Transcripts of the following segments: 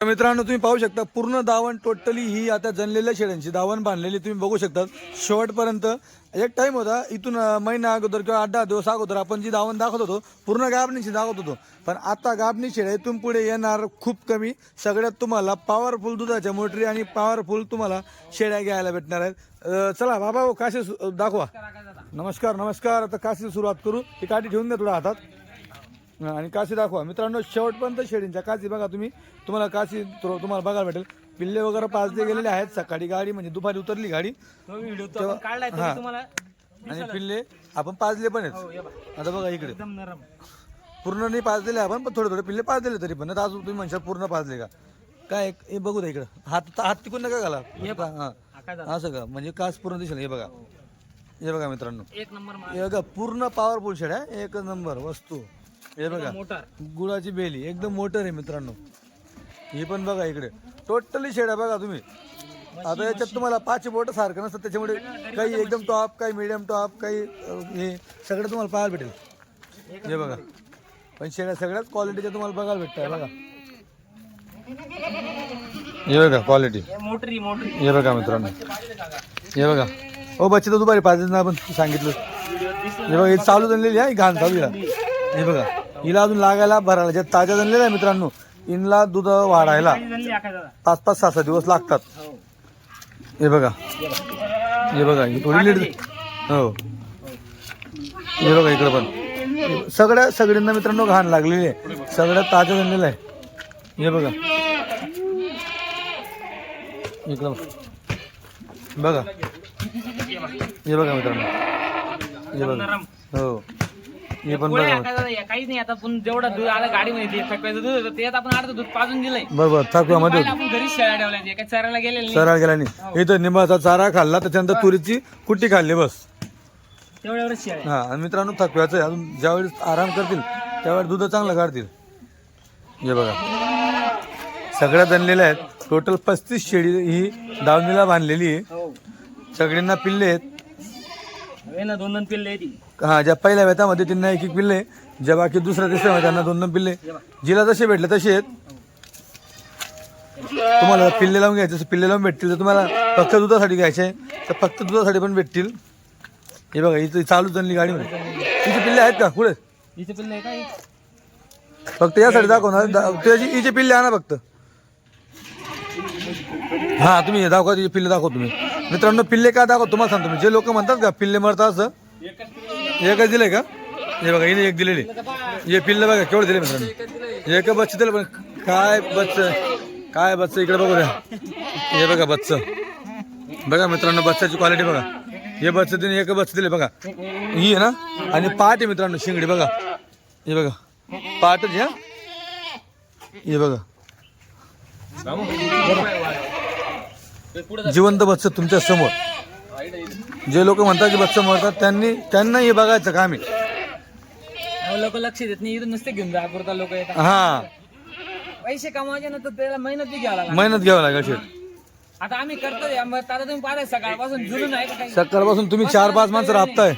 मित्रांनो तुम्ही पाहू शकता पूर्ण दावण टोटली ही आता जनलेल्या शेळ्यांची दावण बांधलेली तुम्ही बघू शकता. शेवटपर्यंत एक टाइम होता इथून महिना अगोदर किंवा आठ दहा दिवस अगोदर आपण जी दावण दाखवत होतो पूर्ण गाबणीची दाखवत होतो. पण आता गाबणी शेळ्या इथून पुढे येणार खूप कमी. सगळ्यात तुम्हाला पॉवरफुल दुधाच्या मोटरी आणि पॉवरफुल तुम्हाला शेळ्या घ्यायला भेटणार आहेत. चला बाबा हो, काशी दाखवा. नमस्कार नमस्कार. आता काशी सुरुवात करू. ही काठी ठेवून द्या थोडा हातात. आणि काशी दाखवा. मित्रांनो शेवटपर्यंत शेळींच्या काशी बघा तुम्ही. तुम्हाला काशी तुम्हाला बघायला भेटेल. पिल्ले वगैरे पाचले गेलेले आहेत. सकाळी गाडी म्हणजे दुपारी उतरली गाडी. हा. आणि पिल्ले आपण पाजले पण आहेत. हो. आता बघा इकडे. पूर्ण नाही पाजलेले आपण पण थोडे थोडे पिल्ले पाजलेले तरी पण. अजून तुम्ही म्हणशाल पूर्ण पाजले का? काय हे बघू द्या इकडं. हात हात तिकून नका घाला. हा हा? असं का? म्हणजे कास पूर्ण दिसेल. हे बघा. हे. बघा मित्रांनो. एक नंबर. हे पूर्ण पॉवरफुल शेड आहे. एक नंबर वस्तू. हे बघा मोटर. गुळाची बेली एकदम मोटर आहे मित्रांनो. ही पण बघा इकडे. टोटली शेड आहे बघा तुम्ही. आता याच्यात तुम्हाला पाच बोट सारखं नसतं त्याच्यामुळे काही एकदम टॉप काही मिडियम टॉप काही हे सगळं तुम्हाला पाहायला भेटेल. हे बघा. पण शेड्या सगळ्याच क्वालिटीच्या तुम्हाला बघायला भेटत बघा. हे बघा क्वालिटी हे मोटरी मोटरी. हे बघा मित्रांनो. हे बघा. हो बच्चे तर दुपारी पाहिजे ना आपण सांगितलं. हे बघा हे चालू झालेली आहे घाण चालू आहे. हे बघा. हिला अजून लागायला भरायला. ज्या ताज्या झालेल्या आहे मित्रांनो इनला दूध वाढायला पाच पाच सहा सहा दिवस लागतात. हे बघा. हे बघा ही थोडी लीड हो. हे बघा इकडं पण. सगळ्या सगळ्यांना मित्रांनो घाण लागलेली आहे. सगळ्या ताज्या झालेलं आहे. हे बघा. इकडं बघा. हे बघा मित्रांनो. हे बघा. हो. हे पण गोळ्या बघा आकाश दादा या काहीच नाही आता पण जेवढं दूध आलं गाडीमध्ये ते थकवायचं दूध होतं त्यात आपण अर्ध दूध पाजून दिलंय. बरोबर थकव्यामध्ये पहिलं आपण घरीच शेळ्या ठेवल्या एका चरायला गेलेले नाही. सरळ गेला नाही. इथं निंबाचा चारा खाल्ला त्याच्यानंतर तुरीची कुट्टी खाल्ली बस. शेळ्या. हा आणि मित्रांनो थकव्याचं आहे. अजून ज्यावेळेस आराम करतील त्यावेळेस दूध चांगलं काढतील. हे बघा. सगळ्या जनलेल्या आहेत. टोटल पस्तीस शेळी ही दावणीला बांधलेली आहे. हो. सगळ्यांना पिल्ले आहेत. हे ना दोन दोन पिल्ले ती हा ज्या पहिल्या वेतामध्ये त्यांना एक एक पिल्ले ज्या बाकी दुसऱ्या तिसऱ्या त्यांना दोन दोन पिल्ले. जिला जसे भेटले तसे आहेत. तुम्हाला पिल्ले लावून घ्यायचे पिल्ले लावून भेटतील. तर तुम्हाला फक्त दुधासाठी घ्यायचे तर फक्त दुधासाठी पण भेटतील. हे बघा इथं चालू जनली गाडीमध्ये तिचे पिल्ले आहेत का? पिल्ले आहे काय फक्त यासाठी दाखवणार. त्याची हिचे पिल्ले आणा फक्त. हा तुम्ही दाखवा तिचे पिल्ले दाखव तुम्ही. मित्रांनो पिल्ले का दाखव तुम्हाला सांगतो जे लोक म्हणतात का पिल्ले मरतात असं. एकच दिलंय का? हे बघा हिने एक दिलेली. हे पिल्लं बघा केवढं दिले मित्रांनो. एक बच्च दिलं पण काय बच्च काय बच्च इकडे बघू द्या. हे बघा बच्च. बघा मित्रांनो बच्चाची क्वालिटी बघा. हे बच्च दिले एक बच्च दिले बघा. ही आहे ना? आणि पाट आहे मित्रांनो शिंगडी बघा. हे बघा. पाट घ्या हे? बघा. जिवंत बच्च तुमच्यासमोर. जे लोक म्हणतात की बच्च मरतात त्यांनी त्यांना हे बघायचं काम आहे लोक लक्ष देत नाही इथून नुसते घेऊन जा पुरता लोक येतात. हा. पैसे कमवायचे ना तर त्याला मेहनत बी घ्यावं लागणार मेहनत घ्यावं लागेल शेट आता आम्ही करतोय तुम्ही सकाळपासून जुळून आहे का काही? सकाळपासून तुम्ही चार पाच माणसं राबताय.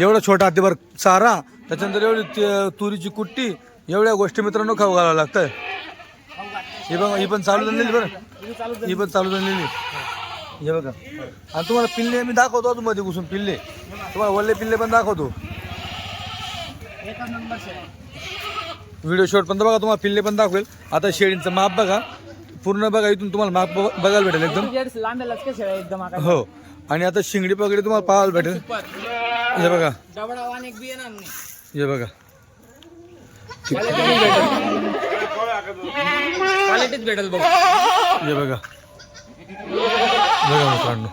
एवढं छोटा हातीभर चारा त्याच्यानंतर एवढी ते- तुरीची कुट्टी एवढ्या गोष्टी मित्रांनो खाऊ घालावं लागतंय. ही बघा ही पण चालू झालेली बरं. ही पण चालू झालेली. हे बघा. आणि तुम्हाला पिल्ले मी दाखवतो अजून मध्ये घुसून पिल्ले. तुम्हाला वल्ले पिल्ले पण दाखवतो. व्हिडिओ शॉट पण बघा तुम्हाला पिल्ले पण दाखवेल. आता शेळींचं माप बघा. पूर्ण बघा इथून तुम्हाला माप ब- बघायला भेटेल एकदम. शेळ्या आकाश हो. आणि आता शिंगडी पगडी तुम्हाला पाहायला भेटेल. हे बघा. डबडा वाण एक बी येणार नाही हे बघा क्वालिटीच भेटेल बघ. हे बघा. बघा मित्रांनो.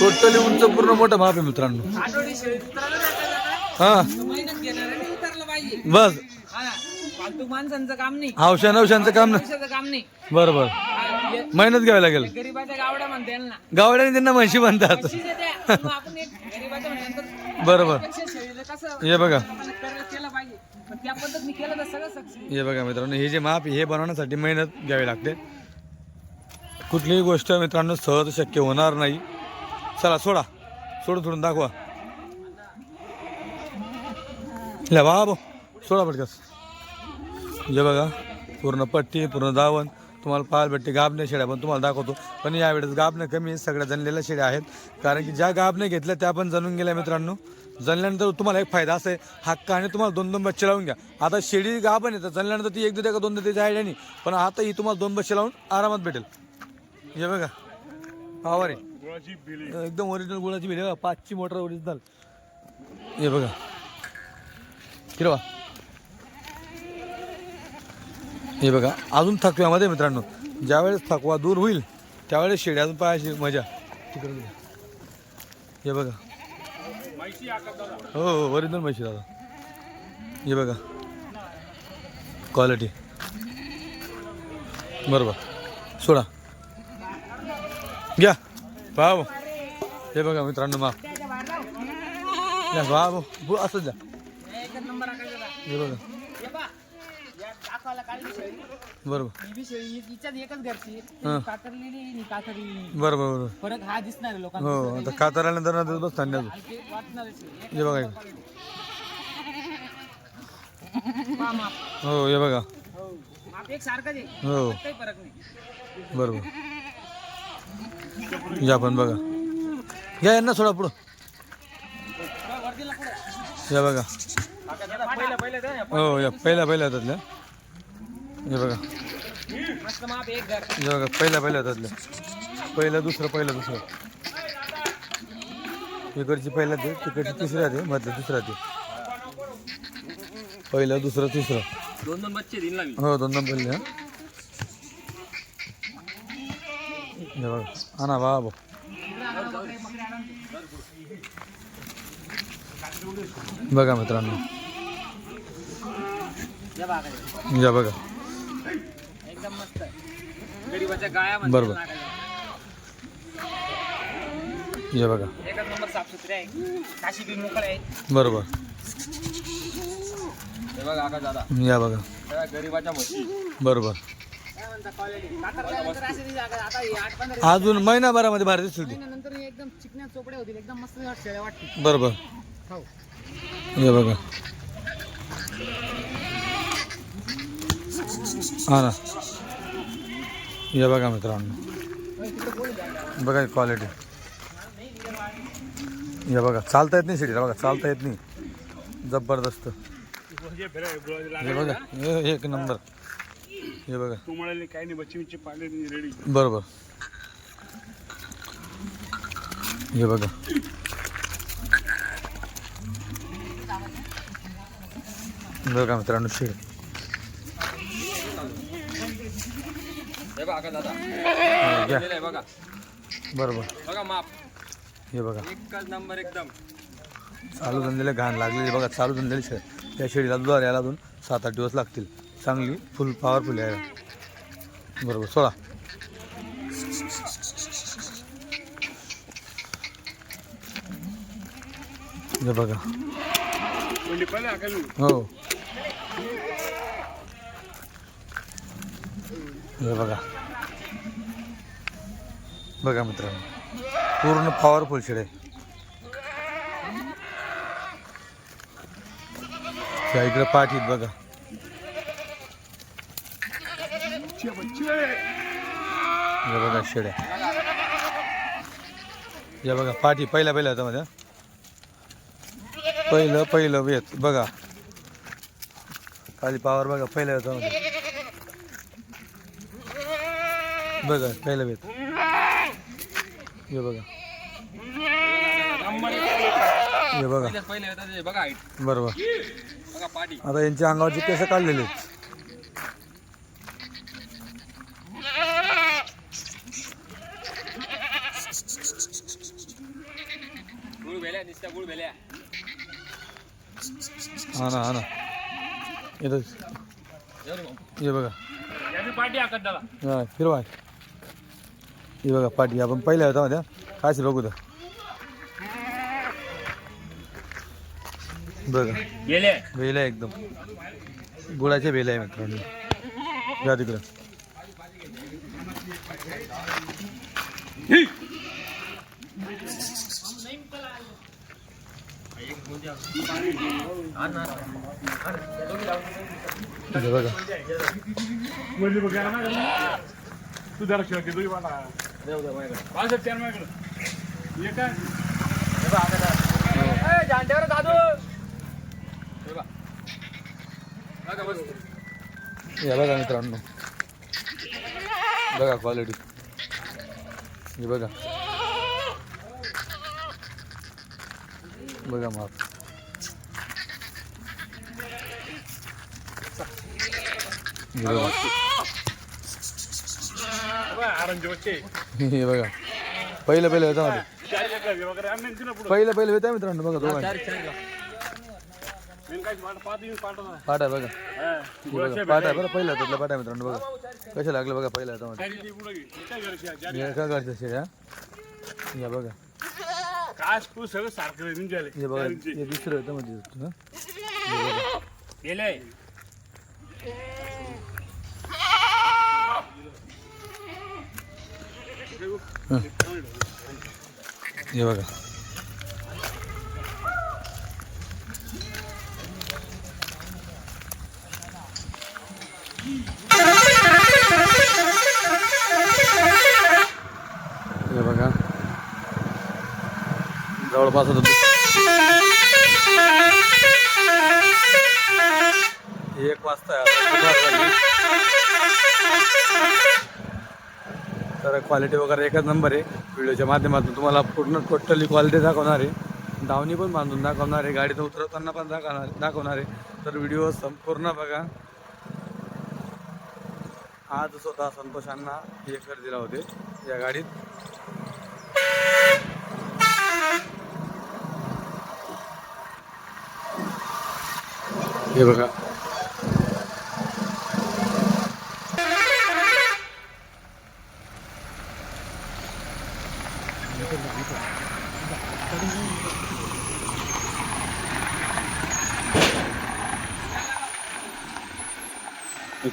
टोटली उंच पूर्ण मोठं माप आहे मित्रांनो. हा. बस. हा माणसांचं काम नाही. काम नाही बरोबर मेहनत घ्यावी लागेल. गावड्याने त्यांना म्हशी म्हणतात. बरोबर हे बघा आपण करायला केलं पाहिजे पण त्या पद्धतीने केलं तर सगळं सक्सेस. हे बघा मित्रांनो हे जे माप हे बनवण्यासाठी मेहनत घ्यावी लागते. कुठलीही गोष्ट मित्रांनो सहज शक्य होणार नाही. चला सोडा. सोडून सोडून दाखवा. ल्या बाबा सोडा पटकस हे बघा पूर्ण पट्टी पूर्ण दावण. तुम्हाला पाहायला भेटते गाबणे शेड्या पण तुम्हाला दाखवतो. पण यावेळेस गाबणे कमी सगळ्या जणलेल्या शेड्या आहेत. कारण की ज्या गाबणे घेतल्या त्या पण जाणून गेल्या मित्रांनो. जनल्यानंतर तुम्हाला एक फायदा असा आहे हक्काने तुम्हाला दोन दोन बच्चे लावून घ्या. आता शेळी गाभण आहे तर जनल्यानंतर ती एक देते का दोन देते आयडिया नाही पण आता ही तुम्हाला दोन बच्चे लावून आरामात भेटेल. हे बघा. पावर आहे. एकदम ओरिजिनल गुळाची भेट पाचची मोटर ओरिजिनल हे बघा. किरवा हे बघा अजून थकव्यामध्ये मित्रांनो. ज्यावेळेस थकवा दूर होईल त्यावेळेस शेळी अजून पाहायची मजा. तिकडे. हे बघा. हो हो ओरिजिनल म्हशी दादा. हे बघा. क्वालिटी बरोबर. सोडा. घ्या. भाऊ हे बघा मित्रांनो मा या भाऊ बु- असंच द्या. हे बघा. काढली शेळी. बरोबर. ही बी शेळी ही- हिच्यात एकच घरची हा. कातरलेली आणि कातरलेली नाही. बरोबर बरोबर. फरक हा दिसणार आहे लोकांना. हो आता खात आल्यानंतर ना बस वाटणार आहे. हे बघा. हे. हो हे बघा. हो. माप एक सारखंच आहे. हो. काही फरक नाही. बरोबर. या पण बघा. या यांना सोडा पुढं. या बघा. पहिलं पहिलं. हो या पहिल्या पहिल्या हातातल्या. हे बघा. हे बघा पहिल्या पहिल्या हातातल्या पहिलं दुसरं पहिलं दुसरं. इकडची पहिल्या ते तिकडची तिसऱ्या ते मधलं दुसऱ्या ते. पहिलं दुसरं तिसरं. दोन दोन बच्चे दिल ना मी. हो दोन दोन पहिल्या हे. बघा आणा बाबा बघा. मित्रांनो. या बघा. गरीबाच्या गाया म्हणतात बरोबर. या बघा. एकच नंबर साफसुथरे आहे. काशी बी मोकळे आहे. बरोबर. हे बघा आका दादा. या बघा. सगळ्या गरीबाच्या म्हशी बरोबर. काय म्हणता क्वालिटी कातरल्यानंतर असे नाही जागा. आता हे आठ पंधरा अजून महिनाभरामध्ये भारी दिसतील ती. नंतर एकदम चोपड्या होतील. एकदम मस्त शेळ्या वाटतील. बरोबर. हो. हे बघा. हा ना. हे बघा मित्रांनो. बघा क्वालिटी हे बघा चालता येत नाही सिटीला बघा चालता येत नाही. ज़बरदस्त. हे बघा हे एक नंबर हे बघा. तुम्हाला काही नाही बच्ची बिच्ची पाले रेडी बरोबर. हे बघा. बघा मित्रांनो शेड. हे बघा दादा. घ्या. दिलेलं आहे बघा. बरोबर. बघा माप. हे बघा. एकच नंबर एकदम. चालू धंद्याला घाण लागलेली बघा चालू धंद्याला शेड त्या शेडीला दुधार यायला अजून सात आठ दिवस लागतील. चांगली फुल पॉवरफुल आहे. बरोबर सोळा. हे बघा. हो. हे बघा. बघा मित्रांनो पूर्ण पॉवरफुल शेड आहे. त्या पाठीत बघा. बच्ची बघा शेड्या हे बघा पाठी पहिला पहिला होता हातामध्ये पहिलं पहिलं वेत बघा. खाली पावर बघा पहिल्या हातामध्ये. बघा पहिलं वेत. हे बघा. हे बघा. बरोबर. आता यांच्या अंगावरचे केस काढलेले हा ना हा ना. येतं एवढी भाऊ. हे बघा दादा. हा बघा पाठी आपण पहिल्या होता मध्ये काय बघू द्या बघा बेल आहे एकदम गुळाचे बेल आहे मित्रांनो जा तिकडं हे बघा? तू जरा चार माझ्याकडे. ये काय? या बघा मित्रांनो. बघा क्वालिटी हे बघा. बघा हे बघा. बच्चे हे बघा. पहिलं पहिलं येतं मध्ये पहिलं पहिलं येतं मित्रांनो बघा दोघं मी पाठ आहे बघा. बघा पाठ आहे. बरं पहिलं त्यातलं पाठ आहे मित्रांनो बघा. कसे लागलं बघा पहिलं येतं मध्ये काय का शेळ्या या बघा. सगळं सारखं हे बघा हे दुसरं येतं हे. बघा. हे बघा. जवळपास एक वाजता आहे आता. कुठं वाजले? तर क्वालिटी वगैरे एकच नंबर आहे. व्हिडिओच्या माध्यमातून तुम्हाला पूर्ण टोटली क्वालिटी दाखवणार आहे. धावणी पण बांधून दाखवणार आहे. गाडीत उतरवताना पण दाखवणार दाखवणार आहे. तर व्हिडिओ संपूर्ण बघा. आज स्वतः संतोषांना हे खरेदीला होते या गाडीत. हे बघा.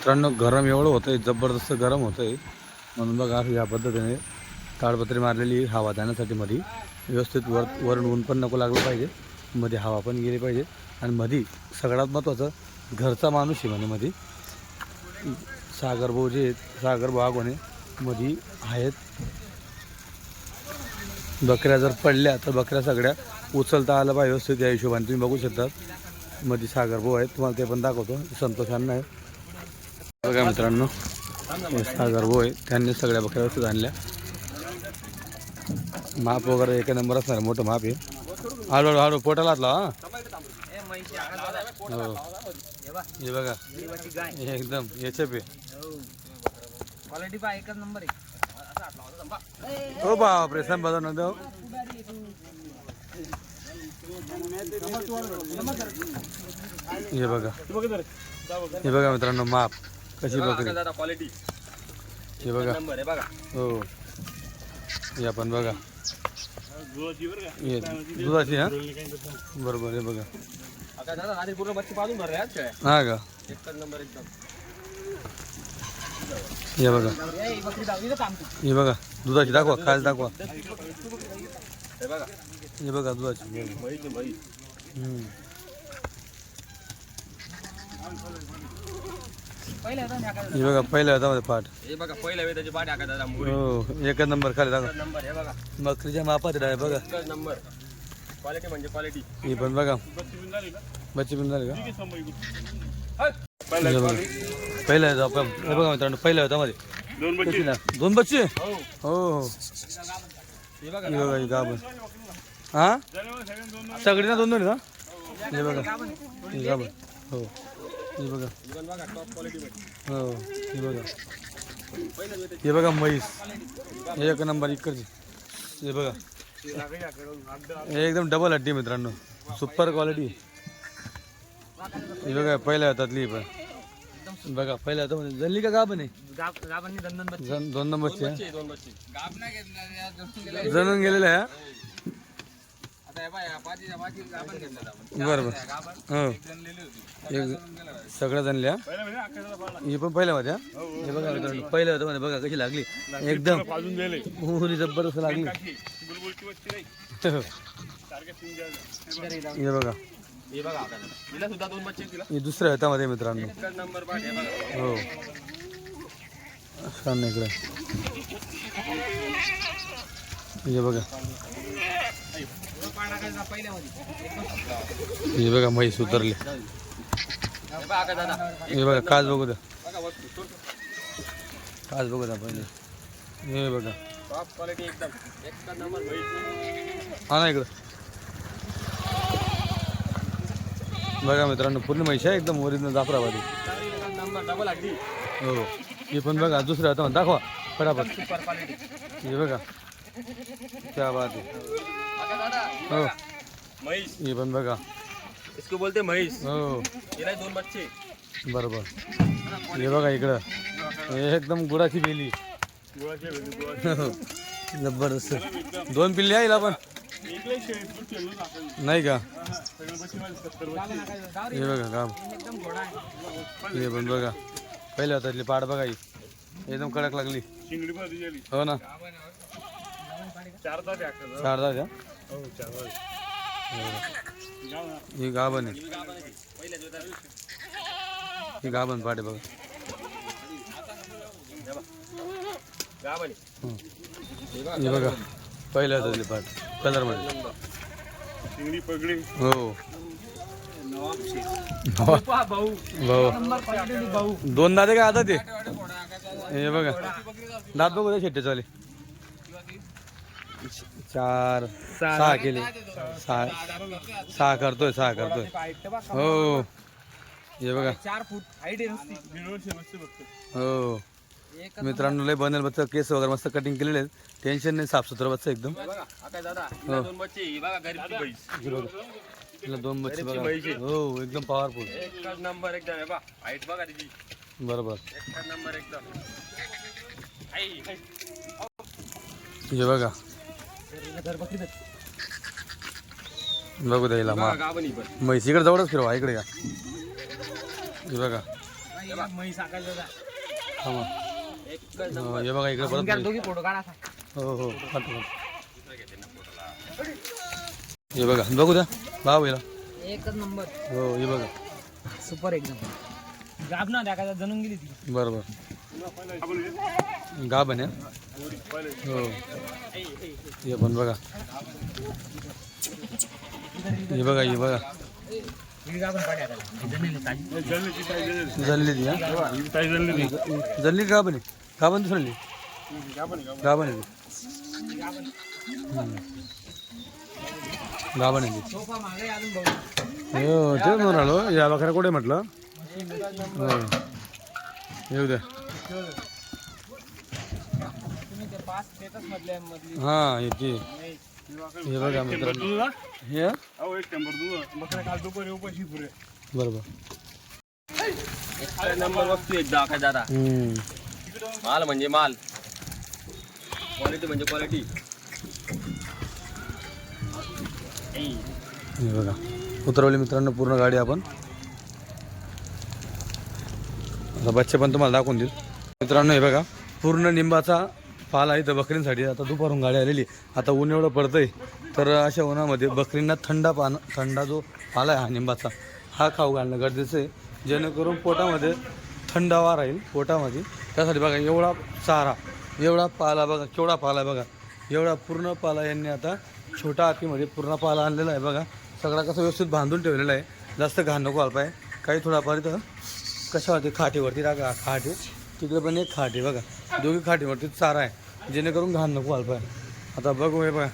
मित्रांनो गरम एवढं होतं आहे जबरदस्त गरम होतं आहे म्हणून बघा या पद्धतीने ताडपत्री मारलेली हवा जाण्यासाठी मध्ये व्यवस्थित वर वरून ऊन पण नको लागलं पाहिजे. मध्ये हवा पण गेली पाहिजे. आणि मध्ये सगळ्यात महत्त्वाचं घरचा माणूस आहे म्हणे मध्ये सागरभाऊ जे आहेत सागर आगोने मध्ये आहेत. बकऱ्या जर पडल्या तर बकऱ्या सगळ्या उचलता आलं पाहिजे. व्यवस्थित या हिशोबाने तुम्ही बघू शकता. मध्ये सागरभाऊ आहेत तुम्हाला ते पण दाखवतो. संतोषांना आहे बघा मित्रांनो. सागर भाऊ आहे त्यांनी सगळ्या बकऱ्या वस्तू आणल्या. माप वगैरे एका नंबर असणार मोठं माप आहे. हळूहळू हळू पोटाला आतला हा? हो. हे बघा. हे एकदम याच्या पे क्वालिटी एकच नंबर आहे हो बापरे संपादन देव हे बघा. हे बघा मित्रांनो माप. कशी बकरी? क्वालिटी हे बघा. नंबर आहे बघा. हो. हे आपण बघा. दुधाची? हे दुधाची हा. बरोबर हे बघा. आता दादा आधी पूर्ण बच्चे पाजून भरले आहेत काय हा का? एकच नंबर एकदम. हे बघा. ही बघा. दुधाची दाखवा खायला दाखवा. हे बघा. दुधाची. आहे. हम्म. पहिलं होतं ना एखादं. हे बघा पहिल्या हातामध्ये पाठ. हे बघा पहिल्या त्याची पाठी दादा मुळी हो एकच नंबर खाली दाखवा. नंबर हे बघा. बकरीच्या मापात आहे बघा. एकच नंबर. क्वालिटी म्हणजे क्वालिटी ही पण बघा. बच्ची बिन झाली का? बच्ची पण झाली का. पहिला हे हातात आपण. हे बघा मित्रांनो पहिल्या हातामध्ये दोन बच्ची. ना? दोन बच्चे? हो. हो. हो हे बघा हे बघा ही गाभण हा. सगळी ना दोन दोन आहेत का हे. बघा. हे गाभण हो. हे बघा. हो हे बघा. हे बघा म्हैस. एक नंबर इकडची. हे बघा. हे एकदम डबल हड्डी मित्रांनो. सुपर क्वालिटी हे बघा पहिल्या हातातली पण. बघा पहिल्या हातामध्ये. जल्ली का गाब- दोन नंबरची नाही दोन गेले. जणून गेलेलं बरोबर. हा? हो एक सगळं जणल्या पहिला ही पण पहिल्या होत्या. हे बघा मित्रांनो पहिल्या म्हणजे बघा कशी लागली. एकदम पाजून जबरदस्त लागली. हे बघा. हे दुसऱ्या हातामध्ये मित्रांनो. हो. छान इकडे. हे बघा. हे बघा म्हैस उतरले. हे बघा काच बघू द्या. काच बघू द्या पहिले. हे बघा. हा ना इकडं. बघा मित्रांनो पूर्ण म्हैस आहे एकदम ओरिजिनल जाफराबादी. हो. हे पण बघा दुसऱ्या आता दाखवा. फटाफट. हे बघा. क्या बात हो? म्हैस हे पण बघा इसको बोलते म्हैस हो हिला दोन बच्चे। बरोबर। हे बघा इकडं। हे एकदम बेली। गुळाचे भेटले, गुळाचे. ज़बरदस्त। दोन पिल्ले आहे पण दूध ठेवलं नाही का. हे बघा काम। हे पण बघा पहिल्या हातातली पाड बघा ही एकदम कडक लागली. हो ना? चार तास आहे अख्खा. चार दादा हो. ही गाभण आहे. ही गाभण पाटे बघा. हं. बघा पहिल्या हातातली पाट कलरमध्ये. शिंगडी पगडी. हो. भाऊ. दोन दाते काय आता ते? हे बघा. दात बघू शेट्टे चाले चार सहा केले. सहा सहा करतोय सहा करतोय. हो. हे बघा. चार फूट हाईट हो. मित्रांनो लय बनेल बच्चा केस वगैरे मस्त कटिंग केलेले आहेत. टेन्शन नाही साफसुथरं बच्चा एकदम. दोन बच्चे ही बघा. हो एकदम पॉवरफुल नंबर एकदम हाईट बघा तिची. बरोबर. नंबर एकदम. हे बघा. बघू द्यायला मा म्हैस इकडे जवळच फिरवा इकडे हे बघा. हो, हे बघा इकडे परत हो हो. हे बघा बघू द्या. भाव एकच नंबर. हो हे बघा. सुपर एकदम. गाब ना द्या जनून गेली ती. बरोबर गा बने. हो. हे पण बघा. हे बघा हे बघा. जल्ली. जल्ली ती हा ही का दुसरली गाभण, गाभण. हो तेच म्हणून आलो या बकऱ्या कुठे म्हटलं? हो. येऊ द्या. हा हे बघा मित्रांनो. हा? बरोबर. नंबर वस्तू दादा. माल म्हणजे माल. क्वालिटी म्हणजे क्वालिटी हे बघा. उतरवली मित्रांनो पूर्ण गाडी आपण. आता बच्चे पण तुम्हाला दाखवून देईल. मित्रांनो हे बघा पूर्ण निंबाचा पाला इथं बकरींसाठी. आता दुपारून गाडी आलेली. आता ऊन एवढं पडतंय तर अशा उन्हामध्ये बकरींना थंडा पान थंडा जो पाला आहे हा निंबाचा हा खाऊ घालणं गरजेचं आहे. जेणेकरून पोटामध्ये थंडावा राहील पोटामध्ये. त्यासाठी बघा एवढा चारा एवढा पाला बघा केवढा पाला आहे बघा. एवढा पूर्ण पाला यांनी आता छोटा हातीमध्ये पूर्ण पाला आणलेला आहे बघा. सगळा कसं व्यवस्थित बांधून ठेवलेला आहे. जास्त घाण नको व्हायला पाहिजे. काही थोडाफार इथं कशावरती खाटीवरती टाका खाटी. तिकडे पण एक खाट आहे बघा. दोघी खाटीवरती चारा आहे. जेणेकरून घाण नको व्हायला पाहिजे. आता बघू हे बघा.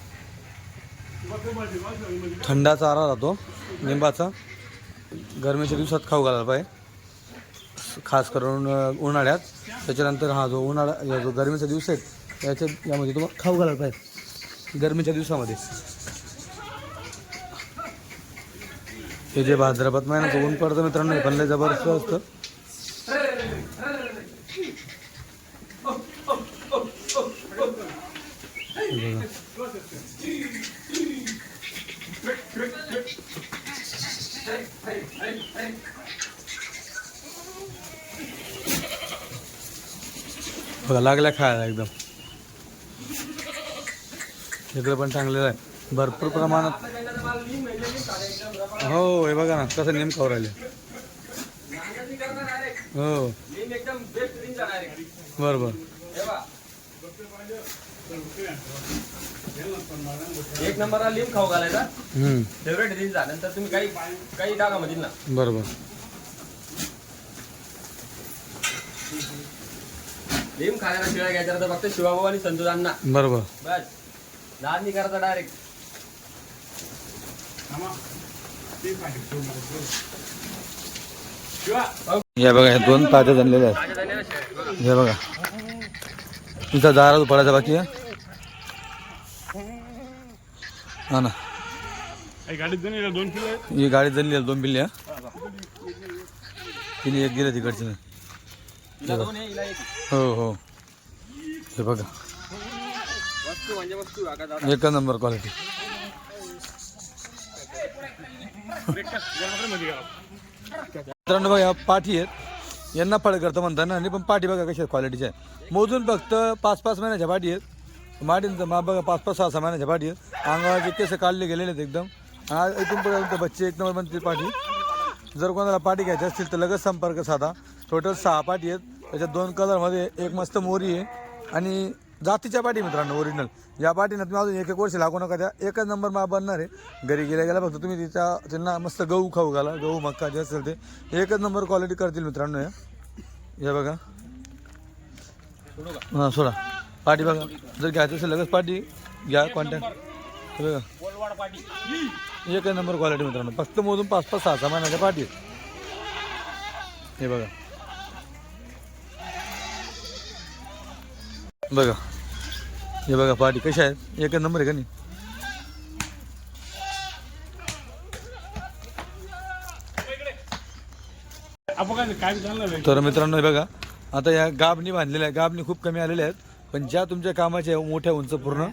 थंडा चारा राहतो लिंबाचा. गरमीच्या दिवसात खाऊ घालायला पाहिजे. खास करून उन्हाळ्यात. त्याच्यानंतर हा जो उन्हाळा या जो गरमीचा दिवस आहे याच्या यामध्ये तुम्हाला खाऊ घालायला पाहिजे. गरमीच्या दिवसामध्ये. हे जे भाद्रपद महिन्याचं ऊन पडतं मित्रांनो हे पण लय जबरदस्त असतं. बघा लागल्या खायला एकदम. इकडे पण चांगलेलं आहे. भरपूर प्रमाणात हो हे बघा ना कसं नेम खाऊ राहिले हो. एकदम बेस्ट बरोबर. एक नंबरला लिंब खाऊ घालायचा. हम्म, फेवरेट डिश झाल्यानंतर तुम्ही काही काही टाका ना. बरोबर. लिंब खायला शिवाय घ्यायचा तर फक्त शिवाभाऊ आणि संतोष अण्णा बरोबर. बस. लहान नाही करायचा डायरेक्ट या बघा हे दोन ताज्या झालेल्या आहेत. हे बघा. तिचा दारा पडायचा बाकी आहे? हा ना. गाडीत ही गाडी जळली दोन बिल्ल्या तिने एक गेलं तिकडची तिला दोन आहे, हिला एक. हो. हो. हो हे. बघा. एक नंबर क्वालिटी मित्रांनो बघा पाठी आहेत. यांना फळ करतं म्हणतात ना आणि पण पाठी बघा कशा क्वालिटीच्या आहे मोजून फक्त पाच पाच महिन्याच्या पाठी आहेत. माटींचं मा बघा पाच पाच सहा सहा महिन्याच्या पाठी आहेत. अंगाचे केस काढले गेलेले आहेत एकदम. इथून पर्यंत बच्चे एक नंबर बनते पाठी. जर कोणाला पाठी घ्यायची असतील तर लगेच संपर्क साधा. टोटल सहा पाठी आहेत. त्याच्यात दोन कलरमध्ये एक मस्त मोरी आहे. आणि जातीच्या पाठी मित्रांनो ओरिजिनल या पाठीनं तुम्ही अजून एक एक वर्ष लागू नका त्या एकच नंबर मा बनणार आहे. घरी गेल्या गेल्या फक्त तुम्ही तिच्या त्यांना मस्त गहू खाऊ घाला. गहू मक्का जे असेल ते. एकच नंबर क्वालिटी करतील मित्रांनो या. या बघा. हां सोडा. पाठी बघा. जर घ्यायचं असेल लगेच पाठी. घ्या कॉन्टॅक्ट बघा. एकच नंबर क्वालिटी मित्रांनो. फक्त मोजून पाच पाच सहा सहा महिन्याच्या पाठी हे बघा. बघा. हे बघा पाठी कशा आहेत एकच नंबर आहे का नाही? तर मित्रांनो हे बघा. आता या गाबणी बांधलेल्या आहेत. गाबणी खूप कमी आलेल्या आहेत. पण ज्या तुमच्या कामाच्या मोठ्या उंच पूर्ण.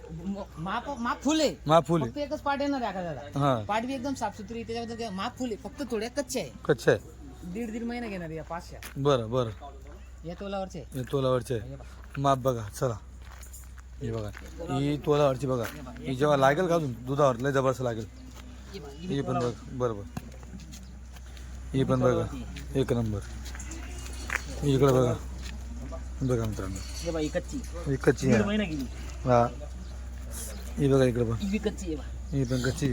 माप माप फुल आहे. माप फुल फक्त एकच पाट येणार आहे दादा हा. पाट बी एकदम साफसुथरी त्याच्याबद्दल काय माप फुल फक्त थोड्या कच्चे आहे. कच्चा आहे. दीड दीड महिना घेणार या पाचशे. बरं बरं. या तोलावरचे. हे तोलावरचे आहे माप बघा चला. हे बघा. ही तोलावरची बघा. ही जेव्हा लागेल का अजून? दुधावर लय जबरदस्त लागेल. ही पण बघ बरोबर. ही पण बघा एक नंबर. इकडे बघा. बघा मित्रांनो. हे कच्ची. ही हा. बघा इकडे पण ही. ही पण कच्ची.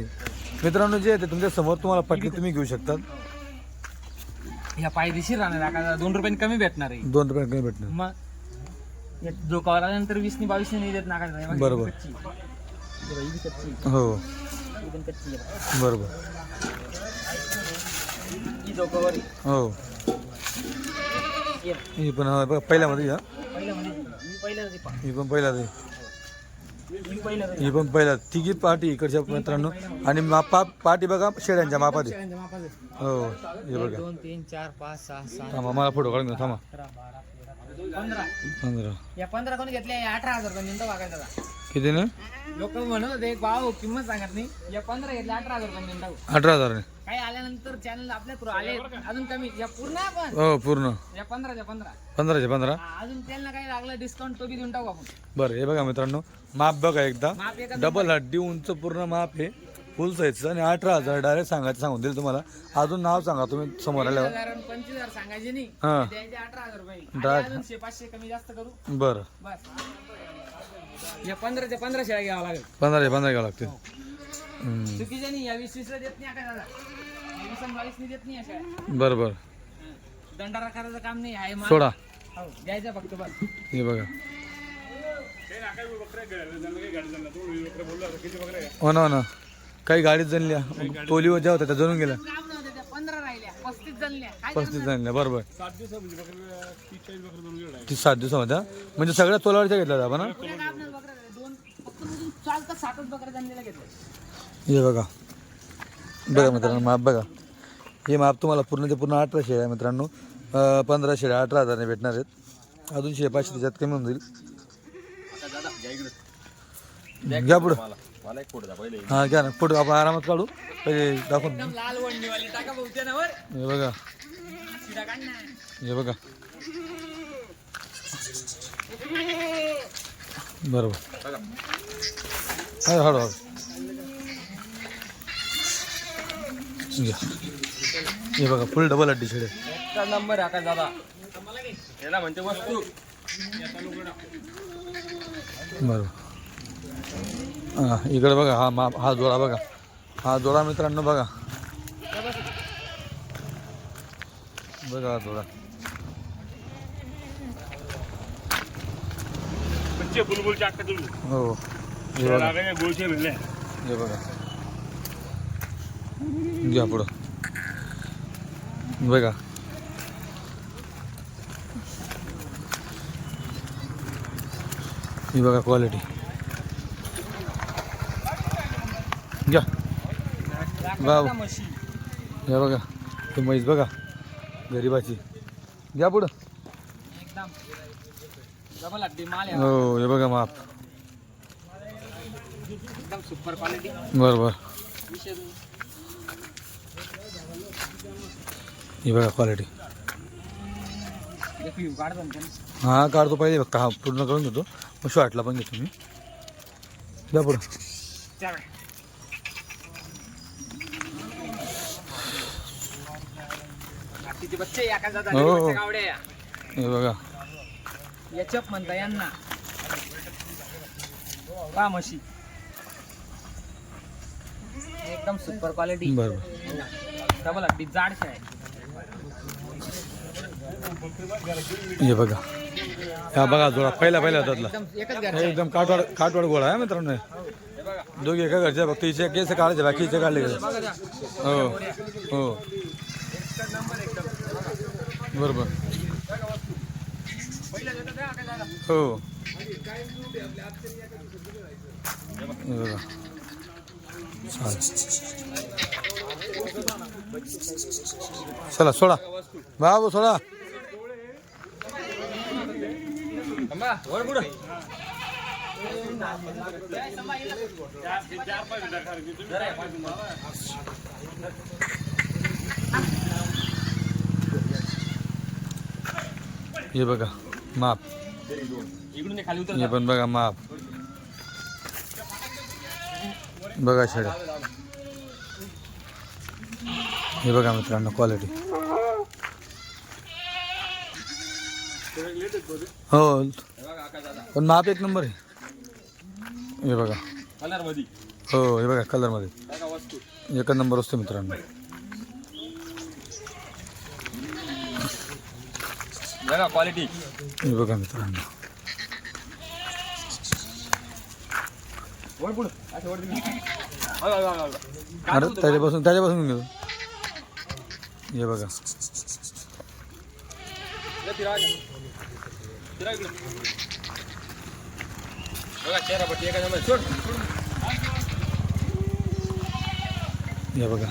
मित्रांनो जे आहे ते तुमच्यासमोर तुम्हाला पटली तुम्ही घेऊ शकतात. ह्या पायदेशीर राहणार दोन रुपयांनी कमी भेटणार आहे. दोन रुपये कमी भेटणार. मग कवर आल्यानंतर वीसनी बावीसनी नाही देत नाका बरोबर. हे बाई, ही बी कच्ची आहे. हो ही पण कच्ची आहे बा. बरोबर ही आहे. हो हे. ही पण हा, बघा पहिल्यामध्ये पहिलं म्हणजे ही पहिलं पा- ही पण पहिला ते ही पहिलं. ही पण पहिला तिघी पाठी इकडच्या मित्रांनो आणि मापा पाठी बघा मापात आहे. शेळ्यांच्या मापाचं. हो हे एक बघा दोन तीन चार पाच सहा सात थांबा मला फोटो काढून घ्या थांबा अकरा बारा पंधरा. पंधरा. या पंधरा कोणी घेतल्या? या अठरा हजार रुपये मिळतो बघायचा किती ना? लोक म्हणत होते भाव किंमत सांगत नाही. या पंधरा घेतल्या अठरा हजार रुपये मिळतो अठरा हजारने काही आल्यानंतर चॅनल आपल्या थ्रू आले अजून कमी. या पूर्ण आपण? हो पूर्ण. या पंधराच्या पंधरा. पंधराचे पंधरा. हा, अजून त्यांना काही लागलं डिस्काउंट तो बी देऊन टाकू आपण. बरं हे बघा मित्रांनो माप बघा एकदा. माप एका डबल हड्डी उंच पूर्ण माप आहे. फुल साईजचं आणि अठरा हजार डायरेक्ट सांगायचं सांगून दिलं तुम्हाला. अजून नाव सांगा तुम्ही समोर आल्यावर. पंचवीस हजार सांगायचे नाही. हां. द्यायचे अठरा हजार रुपये. डाळ- आणि अजून शे पाचशे कमी जास्त करू. बरं. बस. या पंधराच्या पंधरा शेळ्या घ्यावं लागेल. पंधराचे पंधरा घ्यावं लागतील. हम्म. चुकीच्या नाही या वीस वीसला देत नाही आता दादा वीस आणि बावीसनी देत नाही या शेळ्या बरं बरं. दंडारा करायचं काम नाही आहे माल. सोडा. हो, द्यायचं फक्त बस. हे बघा? हो ना हो ना. काही गाडीत जणल्या. टोलीवर ज्या होत्या त्या जणून गेल्या. पंधरा राहिल्या पस्तीस जणल्या काय पस्तीस जणल्या बरोबर. सात दिवस म्हणजे बकऱ्या तीस चाळीस बकऱ्या दोन गेला ती सात दिवसामध्ये म्हणजे सगळ्या तोलावरच्या घेतल्या आपण हा? पुऱ्या कापणार बकऱ्या झाल्या. दोन फक्त मधून चालतात सातच बकऱ्या जणलेल्या घेतल्या. हे बघा. बघा मित्रांनो माप बघा. हे माप तुम्हाला पूर्ण ते पूर्ण अठरा शेळ्या आहे मित्रांनो. अं, पंधरा शेळ्या अठरा हजारने भेटणार आहेत. अजून शेळ्या पाचशे त्याच्यात कमी होऊन जाईल. घ्या पुढं. मला मला एक फोटो द्या पहिले. हां घ्या ना पुढं आपण आरामात काढू. पहिले दाखवून एकदम लाल वडणीवाली टाका भाऊ त्यावर हे बघा. शिरा काढ ना. हे बघा. बरोबर. हळू हळू हळू घ्या. हे बघा फुल डबल अड्डी शेडे एकटा नंबर दादा. याला म्हणते वस्तू. बरोबर. हां इकडे बघा हा मा हा जोडा बघा. हा जोडा मित्रांनो बघा. बघा हा जोडा. हो हे बघा. हे बघा. घ्या पुढं. बघा. ही बघा क्वालिटी घ्या. वा हे बघा ते म्हैस बघा गरीबाची. घ्या पुढं. हो हे बघा माप. सुपर क्वालिटी बरोबर. विषय बघा क्वालिटी काढतो हा काढतो पाहिजे बघा हा पूर्ण करून घेतो. मग शॉर्टला पण घेतो मी. द्या पुढं चला. बाकीचे बच्चे हो. गावडे. हे बघा. म्हणता यांना. म्हशी. एकदम सुपर क्वालिटी बरोबर डबल हड्डी जाडशे आहे हे बघा. हा बघा जोडा पहिला पहिला त्यातला एकदम एकच एकदम काटवाड काटवाड गोळा आहे मित्रांनो हे. दोघे एका घरचे फक्त हिचे केस काढायचे बाकी हिचे काढले गेले. हो हो. बरोबर. हो. हे बघा चालेल. चला सोडा. बाबू सोडा. हे बघा माप. हे पण बघा माप. बघा शेड्या. हे बघा मित्रांनो क्वालिटी हो पण माप एक नंबर आहे. हे बघा. हो हे बघा कलरमध्ये एकच नंबर असतो मित्रांनो. बघा क्वालिटी हे बघा मित्रांनो. अरे त्याच्यापासून त्याच्यापासून घेऊ. हे बघा. हे बघा.